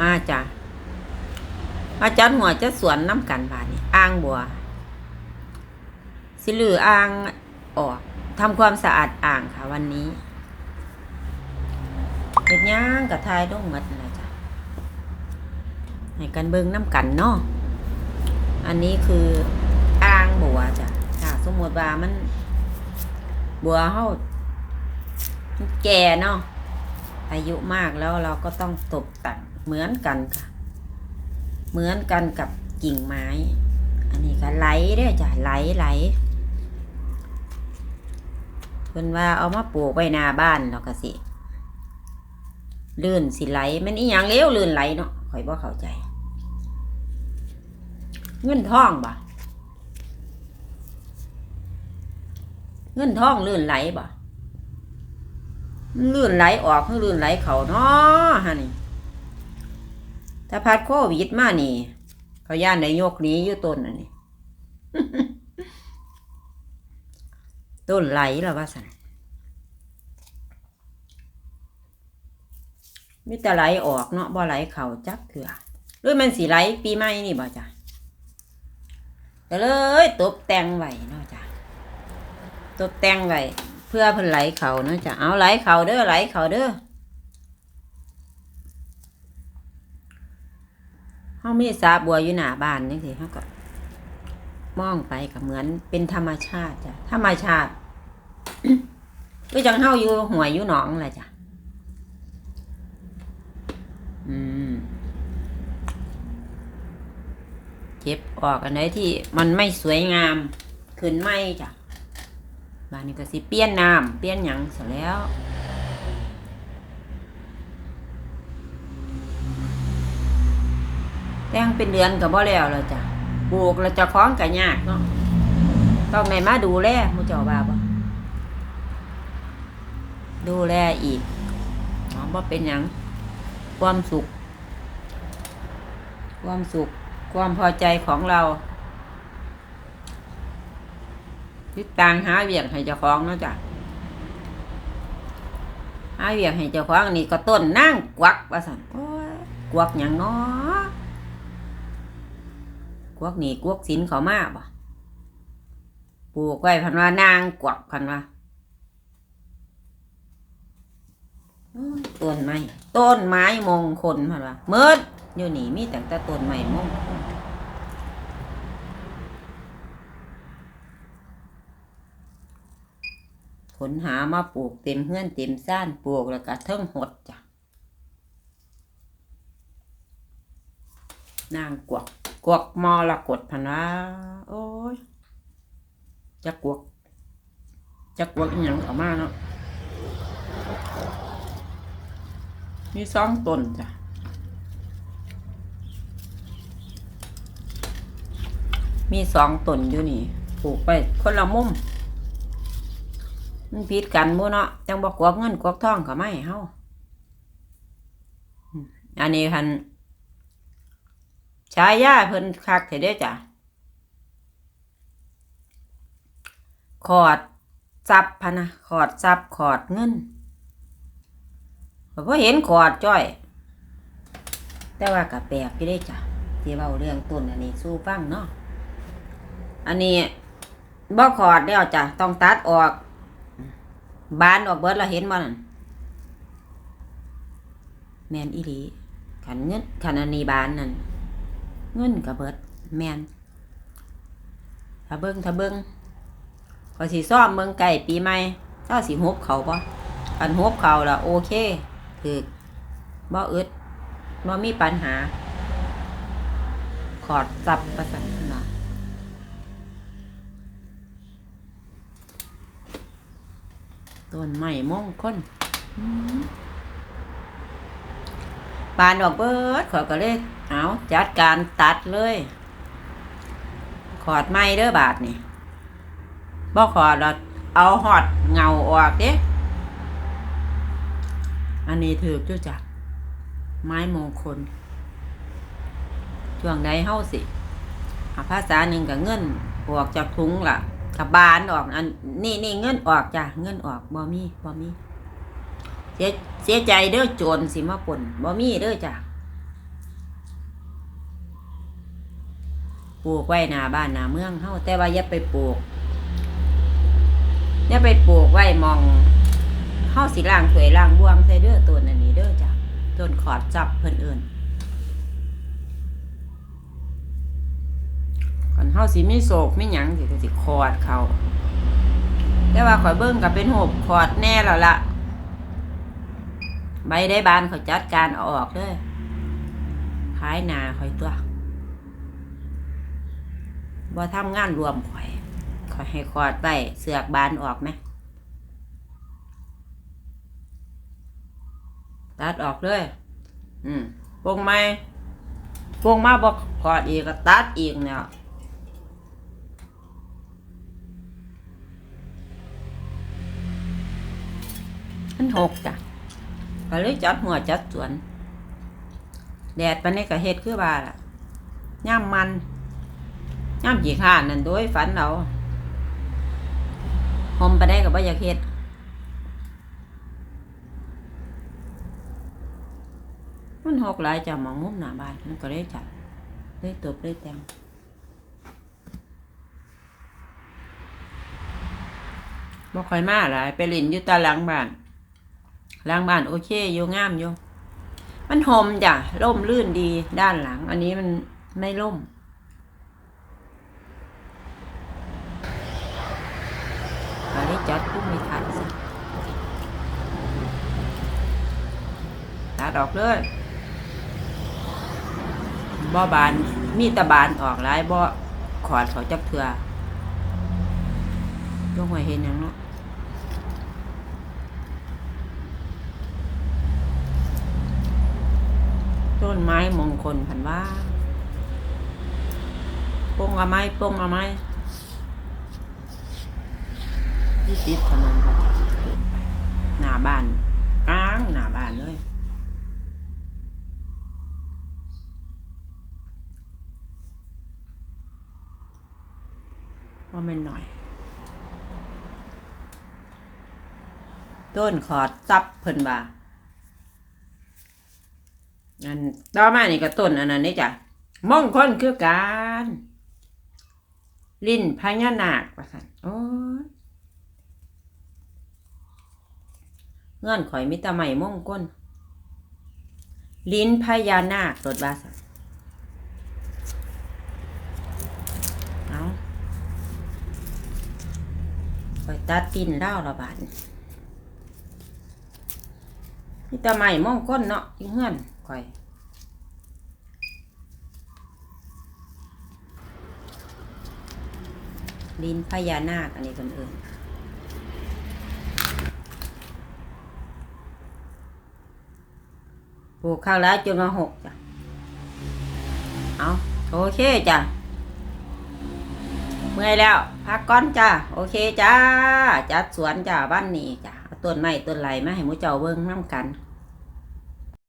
มาจ้ะมาจัดหัวจัดสวนน้ำกันบาดนี้อ่างบัว สิลืออ่างออกทำความสะอาดอ่างค่ะ วันนี้เฮ็ดย่างกับทายลงหมดนะจ้ะให้กันเบิ่งน้ำกันเนาะอันนี้คืออ่างบัวจ้ะถ้าสมมติว่ามัน บัวเฮาแก่เนาะอายุมากแล้วเราก็ต้องตกแต่ง เหมือนกันค่ะ เหมือนกันกับกิ่งไม้ อันนี้ก็ไหลเด้อจ้ะไหลไหลเพิ่นว่าเอามาปลูกไว้หน้าบ้านเราก็สิลื่นสิไหลมันอีหยังเลี้ยวลื่นไหลเนาะข่อยบ่เข้าใจ เงินทองบ่เงินทองลื่นไหลบ่ลื่นไหลออกหรือลื่นไหลเขาเนาะฮะนี่ ถ้าพัดโควิดมานี่ เขาย่านในโยกนี้อยู่ต้นอันนี้ต้นไหลแล้วว่าสันมิแต่ไหลออกเนาะบ่ไหลเข่าจักเถื่อหรือมันสีไหลปีใหม่นี่บ่จ้ะก็เลยตบแต่งไว้เนาะจ้ะตบแต่งไว้เพื่อเพิ่นไหลเข่าเนาะจ้ะเอาไหลเข่าเด้อไหลเข่าเด้อ เขามีสาบัวอยู่หน้าบ้านนี่สิเขาก็มองไปก็เหมือนเป็นธรรมชาติจ้ะธรรมชาติก็จังเฮาอยู่หัวยอยู่หนองแหละจ้ะอืมเก็บออกอันไหนที่มันไม่สวยงามขึ้นไม่จ้ะบ้านนี้ก็สิเปลี่ยนน้ำเปลี่ยนหยังเสร็จแล้ว แต่งเป็นเดือนกับบ่แล้วแล้วจ้ะปลูกแล้วเจะคล้องกับยากเนาะต้องในมาดูแลมูเจ้าบาบ่ดูแลอีกอ๋อบ่เป็นหยังความสุข ความสุข ความพอใจของเราทิศต่างหาเวียกให้เจ้าของเนาะจ้ะหาเวียกให้เจ้าของนี่ก็ต้นนั่งกวักว่าสันกวักหยังเนาะ กวกนี่กวกสินเขามาบ่ปลูกไว้พันว่านางกวักพันว่าต้นไม้ต้นไม้มงคลพันว่าเมิดอยู่นี่มีแต่แต่ต้นไม้มงคลขนหามาปลูกเต็มเฮือนเต็มซ่านปลูกแล้วก็เทิงหดจ้ะนางกวัก กวกมอละกดพันว่าโอ้ยจะกวกจะกวกอหย่างออกมาเนาะมีสองตนจ้ะมีสองตนอยู่นี่ปลูกไปคนละมุมมันผิดกันบ่เนาะจังบอกกวกเงินกวกทองก็ไม่เฮาอันนี้คัน ชายาเพิ่นคักเถเด้จ้ะขอดซับพะนะขอดซับขอดเงินพอเห็นขอดจ้อย แต่ว่าก็แปลกอยู่เด้จ้ะที่เว้าเรื่องต้นอันนี้สู้ฟังเนาะอันนี้บ่ขอดแล้วจ้ะต้องตัดออก บานออกเบิดเราเห็นบ่นั่นแมนอีหลีขันเงินขันอันนี้บานนั่น เงินกับเบิด แมนถ้าเบิ้งถ้าเบิ้งก็สิซ่อมเบิ้งไก่ปีใหม่ถ้าสิฮบเขาปะอันฮบเขาละโอเคคือบ่อึดบ่มีปัญหา ขอดจับประสันมาต้นไม้มงคล ปานออกเบิดขอก็เลยเอาจัดการตัดเลย ขอดไม้เด้อบาทนี่บ่ขอดเราเอาหอดเงาออกเด้อันนี้ถือจุจักไม้มงคลช่วงใดเฮาสิภาษาหนึ่งกับเงินออกจากถุงล่ะกับบานออกอันนี่นี่เงินออกจ้ะเงินออกบ่มีบ่มี เสียเสียใจเด้อโจนสิมาปนบ่มีเด้อจ้ะปลูกไว้หน้าบ้านหน้าเมืองเฮาแต่ว่าอย่าไปปลูกอย่าไปปลูกไว้มองเฮาสีล่างถวยล่างบวงใส่เด้อต้นอันนี้เด้อจ้ะต้นขอดจับเพิ่นเอื่นก่อนเฮาสีไม่โศกไม่หยังสิสิขอดเขาแต่ว่าข่อยเบิ่งกับเป็นหบขอดแน่แล้วล่ะ ใบได้บานเขาจัดการเอาออกเด้อขายนาข่อยตัวบ่ทำงานรวมข่อยข่อยให้คอดไปเสือกบานออกไหมตัดออกเลยอืมปงไม่ปงมาบอกคอดอีกก็ตัดอีกเนี่ยมันหกจ้ะ ก็เลยจัดหัวจัดสวน แดดปานนี้ก็เฮ็ดคือว่าล่ะย่ำมันย่ำจีข้านนั่นโดยฝันเราหอมไปได้ก็บ่อยากเฮ็ดมันหกหลายจ้ะหมองมุมหน้าบ้านมันก็เลยจับเลยตบเลยแต่งบ่ค่อยมาหลายไปเลินอยู่ตาหลังบ้าน หลังบ้านโอเคอยู่งามอยู่มันหอมจ้ะร่มรื่นดีด้านหลัง อันนี้มันไม่ร่มอันนี้จัดปุ๊บไม่ทันสิตัดออกเลยบ่บานมีตะบานออกหลายบ่ขอดเขาจักเถื่อลงไว้เห็นหยังเนาะ นไม้มงคลพันว่าปงเอาไม้ปงเอาไม้ที่ติดถนนครับหน้าบ้านกลางหน้าบ้านเลยว่ามันหน่อย ต้นขอดซับเพิ่นว่า อันต่อมานี่ก็ต้นอันนั้นนี่จ้ะมงคลคือการลิ้นพญานาคว่าซั่นโอ้เงื่อนข่อยมิตรใหม่มงคลลิ้นพญานาคตดว่าซั่นเอาข่อยตัดตินเล่าวละบาดนี่ตาใหม่มงก้นเนาะเฮือน ข่อยดินพญานาคอันนี้คนอื่นปลูกข้าวแล้วจนมาหกจ้ะ เอาโอเคจ้ะ เมื่อยแล้ว พักก่อนจ้าโอเคจ้า จัดสวนจ้าบ้านนี้จ้าเอาต้นไม้ต้นไหลมาให้หมูเจ้าเบิ้งน้ำกัน